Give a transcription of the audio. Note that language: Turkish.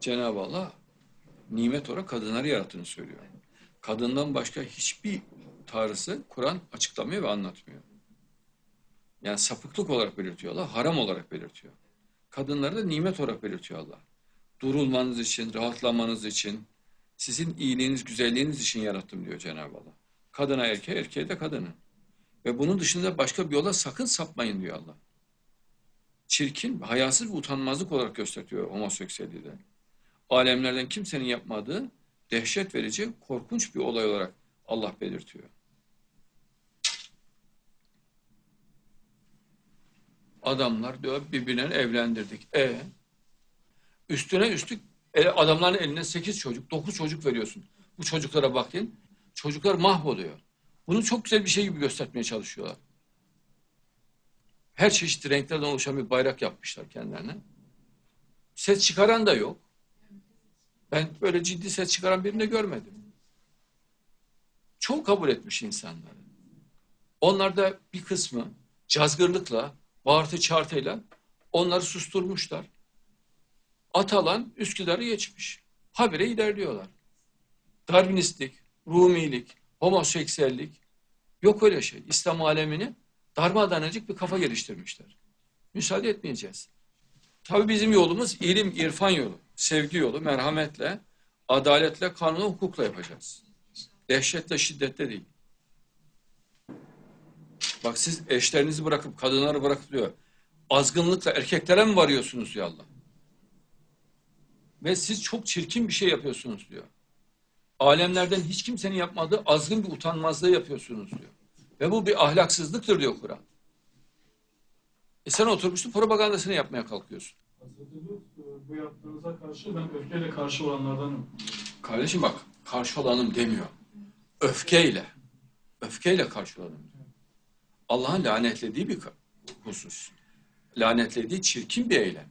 Cenab-ı Allah nimet olarak kadınları yarattığını söylüyor. Kadından başka hiçbir tanrısı Kur'an açıklamıyor ve anlatmıyor. Yani sapıklık olarak belirtiyor Allah, haram olarak belirtiyor. Kadınları da nimet olarak belirtiyor Allah. Durulmanız için, rahatlamanız için, sizin iyiliğiniz, güzelliğiniz için yarattım diyor Cenab-ı Allah. Kadına erkeğe, erkeğe de kadını. Ve bunun dışında başka bir yola sakın sapmayın diyor Allah. Çirkin, hayasız ve utanmazlık olarak gösteriyor homoseksüelliği de. Alemlerden kimsenin yapmadığı dehşet verici, korkunç bir olay olarak Allah belirtiyor. Adamlar diyor birbirine evlendirdik. E üstüne üstlük e, adamların eline sekiz çocuk, dokuz çocuk veriyorsun. Bu çocuklara bakın. Çocuklar mahvoluyor. Bunu çok güzel bir şey gibi göstermeye çalışıyorlar. Her çeşit renklerden oluşan bir bayrak yapmışlar kendilerine. Ses çıkaran da yok. Ben böyle ciddi ses çıkaran birini görmedim. Çok kabul etmiş insanları. Onlar da bir kısmı cazgırlıkla, bağırtı çağırtıyla onları susturmuşlar. Atalan Üsküdar'ı geçmiş. Habire ilerliyorlar. Darwinistlik, Rumilik, homoseksüellik yok öyle şey. İslam alemini darmadağınacık bir kafa geliştirmişler. Müsaade etmeyeceğiz. Tabii bizim yolumuz ilim, irfan yolu, sevgi yolu, merhametle, adaletle, kanuna, hukukla yapacağız. Dehşetle, şiddetle değil. Bak siz eşlerinizi bırakıp, kadınları bırakıp diyor. Azgınlıkla erkeklere mi varıyorsunuz diyor Allah. Ve siz çok çirkin bir şey yapıyorsunuz diyor. Alemlerden hiç kimsenin yapmadığı azgın bir utanmazlığı yapıyorsunuz diyor. Ve bu bir ahlaksızlıktır diyor Kur'an. E sen oturmuşsun propagandasını yapmaya kalkıyorsun. Hazreti bu yaptığınıza karşı ben öfkeyle karşı olanlardanım. Kardeşim bak karşı olanım demiyor. Öfkeyle. Öfkeyle karşı olanım diyor. Allah'ın lanetlediği bir husus. Lanetlediği çirkin bir eylem.